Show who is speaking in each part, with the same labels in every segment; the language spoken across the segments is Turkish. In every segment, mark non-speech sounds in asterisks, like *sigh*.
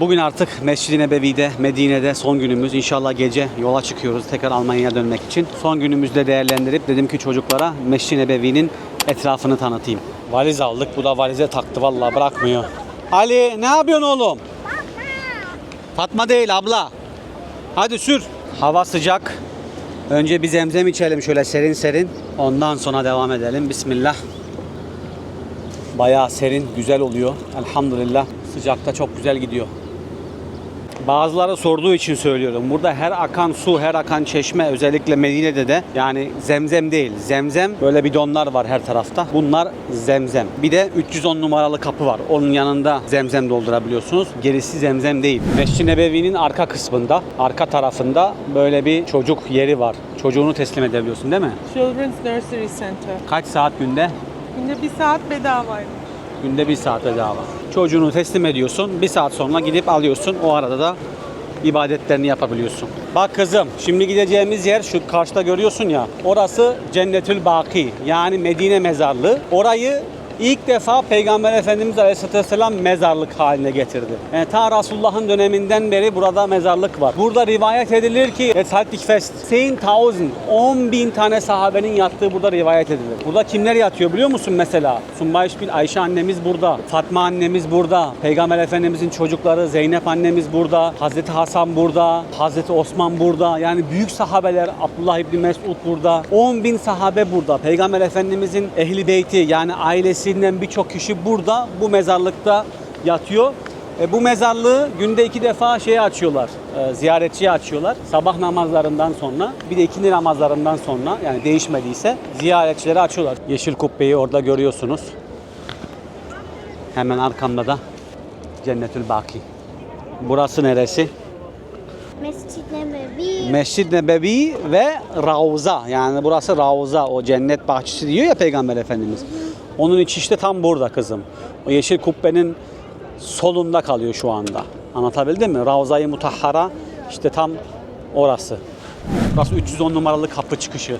Speaker 1: Bugün artık Mescid-i Nebevi'de, Medine'de son günümüz. İnşallah gece yola çıkıyoruz tekrar Almanya'ya dönmek için. Son günümüzde değerlendirip dedim ki çocuklara Mescid-i Nebevi'nin etrafını tanıtayım. Valiz aldık. Bu da valize taktı vallahi bırakmıyor. Ali ne yapıyorsun oğlum? Fatma değil abla. Hadi sür. Hava sıcak. Önce bir zemzem içelim şöyle serin serin. Ondan sonra devam edelim. Bismillah. Bayağı serin, güzel oluyor. Elhamdülillah. Sıcakta çok güzel gidiyor. Bazıları sorduğu için söylüyorum. Burada her akan su, her akan çeşme özellikle Medine'de de yani zemzem değil. Zemzem böyle bidonlar var her tarafta. Bunlar zemzem. Bir de 310 numaralı kapı var. Onun yanında zemzem doldurabiliyorsunuz. Gerisi zemzem değil. Mescid-i Nebevi'nin arka kısmında, arka tarafında böyle bir çocuk yeri var. Çocuğunu teslim edebiliyorsun değil mi?
Speaker 2: Children's Nursery Center.
Speaker 1: Kaç saat günde?
Speaker 2: Günde bir saat bedavaymış.
Speaker 1: Günde bir saat bedava. Çocuğunu teslim ediyorsun. Bir saat sonra gidip alıyorsun. O arada da ibadetlerini yapabiliyorsun. Bak kızım şimdi gideceğimiz yer şu karşıda görüyorsun ya. Orası Cennetül Baki yani Medine mezarlığı. Orayı ilk defa Peygamber Efendimiz Aleyhisselatü Vesselam mezarlık haline getirdi. Yani ta Resulullah'ın döneminden beri burada mezarlık var. Burada rivayet edilir ki et halt dich fest 10.000 10 bin tane sahabenin yattığı burada rivayet edilir. Burada kimler yatıyor biliyor musun mesela? Sumbayş bin Ayşe annemiz burada. Fatma annemiz burada. Peygamber Efendimizin çocukları Zeynep annemiz burada. Hazreti Hasan burada. Hazreti Osman burada. Yani büyük sahabeler Abdullah İbni Mesud burada. 10 bin sahabe burada. Peygamber Efendimizin ehli beyti yani ailesinden birçok kişi burada bu mezarlıkta yatıyor. E, bu mezarlığı günde iki defa şeye açıyorlar, e, ziyaretçiye açıyorlar. Sabah namazlarından sonra bir de ikindi namazlarından sonra yani değişmediyse ziyaretçilere açıyorlar. Yeşil kubbeyi orada görüyorsunuz. Hemen arkamda da Cennetül Baki. Burası neresi?
Speaker 3: Mescid Nebevi.
Speaker 1: Mescid Nebevi ve Ravza. Yani burası Ravza. O cennet bahçesi diyor ya Peygamber Efendimiz. Onun içi işte tam burada kızım. O yeşil kubbenin solunda kalıyor şu anda. Anlatabildim mi? Ravza-i Mutahhara işte tam orası. Burası 310 numaralı kapı çıkışı.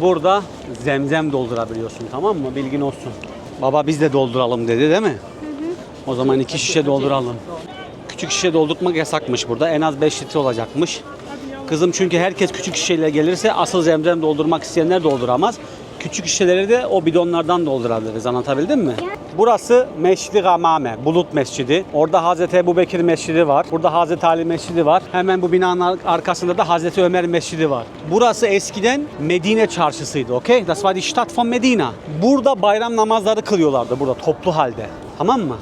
Speaker 1: Burada zemzem doldurabiliyorsun tamam mı? Bilgin olsun. Baba biz de dolduralım dedi değil mi? O zaman iki şişe dolduralım. Küçük şişe doldurtmak yasakmış burada. En az 5 litre olacakmış. Kızım çünkü herkes küçük şişeyle gelirse asıl zemzem doldurmak isteyenler dolduramaz. Küçük şişeleri de o bidonlardan doldurabiliriz. Anlatabildim mi? Burası Meşri Gamame, Bulut Mescidi. Orada Hazreti Ebu Bekir Mescidi var. Burada Hazreti Ali Mescidi var. Hemen bu binanın ar- arkasında da Hazreti Ömer Mescidi var. Burası eskiden Medine çarşısıydı. Okay? Das war die Stadt von Medina. Burada bayram namazları kılıyorlardı burada toplu halde. Tamam mı?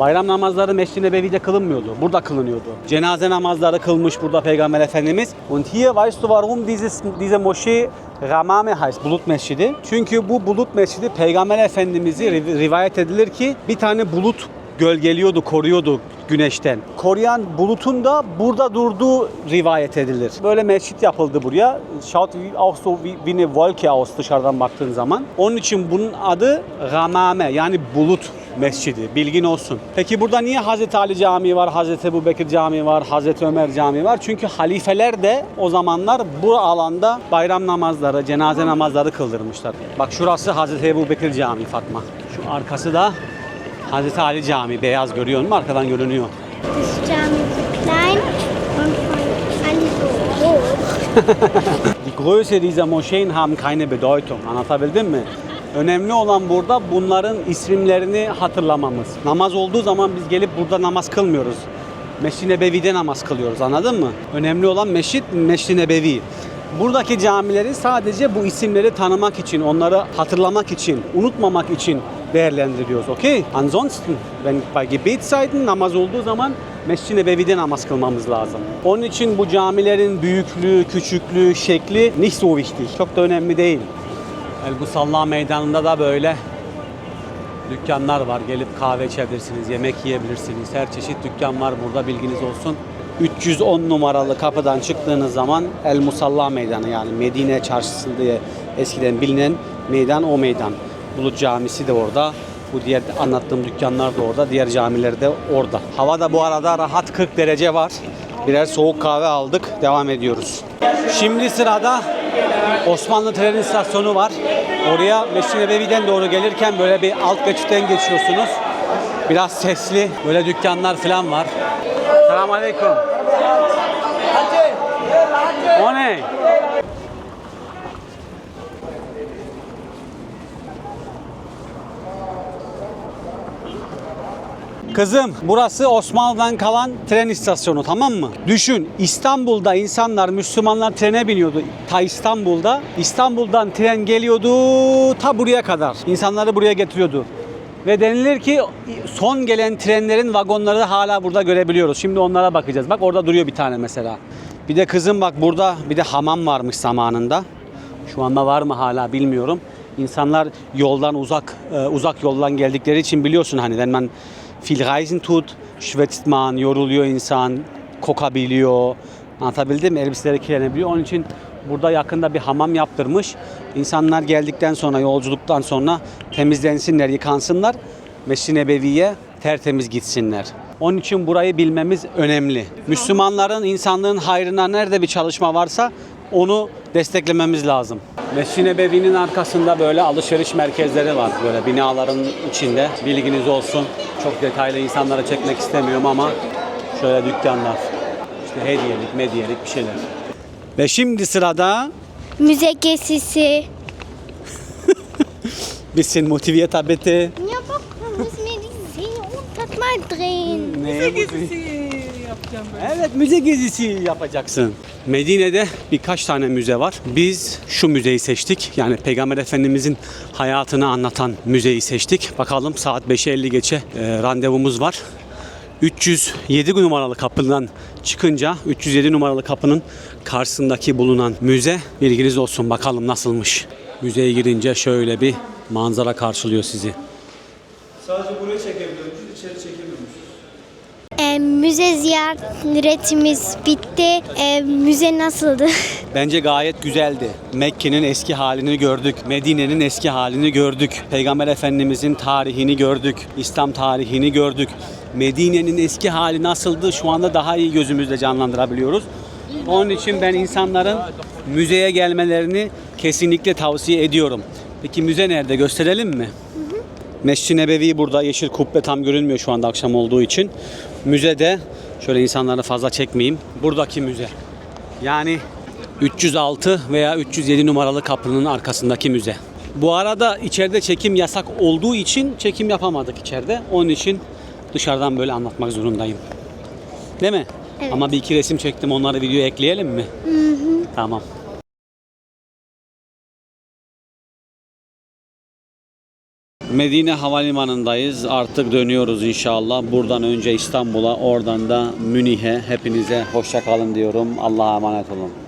Speaker 1: Bayram namazları Mescid-i Nebevi'de kılınmıyordu. Burada kılınıyordu. Cenaze namazları kılmış burada Peygamber Efendimiz. Und hier weißt du warum dieses, diese Moschee Ramame heißt, Bulut Mescidi. Çünkü bu Bulut Mescidi Peygamber Efendimiz'i riv- rivayet edilir ki bir tane bulut gölgeliyordu, koruyordu güneşten. Koruyan bulutun da burada durduğu rivayet edilir. Böyle mescit yapıldı buraya. Schaut auch so wie, eine Wolke aus dışarıdan baktığın zaman. Onun için bunun adı Gamame yani bulut mescidi. Bilgin olsun. Peki burada niye Hazreti Ali Camii var, Hazreti Ebu Bekir Camii var, Hazreti Ömer Camii var? Çünkü halifeler de o zamanlar bu alanda bayram namazları, cenaze namazları kıldırmışlar. Bak şurası Hazreti Ebu Bekir Camii Fatma. Şu arkası da Hazreti Ali Camii. Beyaz görüyor musun? Arkadan görünüyor. *laughs* Die Größe dieser Moscheen haben keine Bedeutung. Anlatabildim mi? Önemli olan burada bunların isimlerini hatırlamamız. Namaz olduğu zaman biz gelip burada namaz kılmıyoruz. Meşri Nebevi'de namaz kılıyoruz anladın mı? Önemli olan meşrit Meşri Nebevi. Buradaki camileri sadece bu isimleri tanımak için, onları hatırlamak için, unutmamak için değerlendiriyoruz. Okay? Ansonsten, wenn bei Gebetszeiten namaz olduğu zaman Mescid-i Nebevi'de namaz kılmamız lazım. Onun için bu camilerin büyüklüğü, küçüklüğü, şekli nicht so wichtig. Çok da önemli değil. El Musalla Meydanı'nda da böyle dükkanlar var. Gelip kahve içebilirsiniz, yemek yiyebilirsiniz. Her çeşit dükkan var burada bilginiz olsun. 310 numaralı kapıdan çıktığınız zaman El Musalla Meydanı yani Medine Çarşısı diye eskiden bilinen meydan o meydan. Bulut Camisi de orada. Bu diğer anlattığım dükkanlar da orada. Diğer camiler de orada. Hava da bu arada rahat 40 derece var. Birer soğuk kahve aldık. Devam ediyoruz. Şimdi sırada Osmanlı tren istasyonu var. Oraya Mescid-i Nebevi'den doğru gelirken böyle bir alt geçitten geçiyorsunuz. Biraz sesli, böyle dükkanlar falan var. Selamun Aleyküm. O ne? Kızım burası Osmanlı'dan kalan tren istasyonu tamam mı? Düşün İstanbul'da insanlar Müslümanlar trene biniyordu ta İstanbul'da. İstanbul'dan tren geliyordu ta buraya kadar. İnsanları buraya getiriyordu. Ve denilir ki son gelen trenlerin vagonları da hala burada görebiliyoruz. Şimdi onlara bakacağız. Bak orada duruyor bir tane mesela. Bir de kızım bak burada bir de hamam varmış zamanında. Şu anda var mı hala bilmiyorum. İnsanlar yoldan uzak e, uzak yoldan geldikleri için biliyorsun hani man viel reisen tut, schwitzt man, yoruluyor insan, kokabiliyor. Anlatabildim mi? Elbiseleri kirlenebiliyor. Onun için burada yakında bir hamam yaptırmış. İnsanlar geldikten sonra, yolculuktan sonra temizlensinler, yıkansınlar. Mescid-i Nebevi'ye tertemiz gitsinler. Onun için burayı bilmemiz önemli. Müslümanların, insanlığın hayrına nerede bir çalışma varsa onu desteklememiz lazım. Mescid-i Nebevi'nin arkasında böyle alışveriş merkezleri var böyle binaların içinde. Bilginiz olsun. Çok detaylı insanlara çekmek istemiyorum ama şöyle dükkanlar. İşte hediyelik, medyelik bir şeyler. Ve şimdi sırada
Speaker 3: Müze gezisi. *laughs*
Speaker 1: bisschen motiviert bitte.
Speaker 3: Ja, bak, wir müssen wir die Seen unter mal drehen.
Speaker 1: Ne bu?
Speaker 2: Gezisi yapacağım böyle.
Speaker 1: Evet müze gezisi yapacaksın. Medine'de birkaç tane müze var. Biz şu müzeyi seçtik. Yani Peygamber Efendimizin hayatını anlatan müzeyi seçtik. Bakalım saat 5'e 50 geçe e, randevumuz var. 307 numaralı kapıdan çıkınca 307 numaralı kapının karşısındaki bulunan müze bilginiz olsun bakalım nasılmış. Müzeye girince şöyle bir manzara karşılıyor sizi.
Speaker 4: Sadece burayı çekebiliyormuşuz, içeri çekemiyormuşuz.
Speaker 3: E, müze ziyaretimiz bitti. E, müze nasıldı? *laughs*
Speaker 1: Bence gayet güzeldi. Mekke'nin eski halini gördük. Medine'nin eski halini gördük. Peygamber Efendimizin tarihini gördük. İslam tarihini gördük. Medine'nin eski hali nasıldı şu anda daha iyi gözümüzde canlandırabiliyoruz. Onun için ben insanların müzeye gelmelerini kesinlikle tavsiye ediyorum. Peki müze nerede? Gösterelim mi? Mescid-i Nebevi burada. Yeşil kubbe tam görünmüyor şu anda akşam olduğu için. Müzede şöyle insanları fazla çekmeyeyim. Buradaki müze. Yani 306 veya 307 numaralı kapının arkasındaki müze. Bu arada içeride çekim yasak olduğu için çekim yapamadık içeride. Onun için dışarıdan böyle anlatmak zorundayım. Değil mi?
Speaker 3: Evet.
Speaker 1: Ama bir iki resim çektim. Onları videoya ekleyelim mi? Tamam. Medine Havalimanı'ndayız. Artık dönüyoruz inşallah. Buradan önce İstanbul'a, oradan da Münih'e. Hepinize hoşça kalın diyorum. Allah'a emanet olun.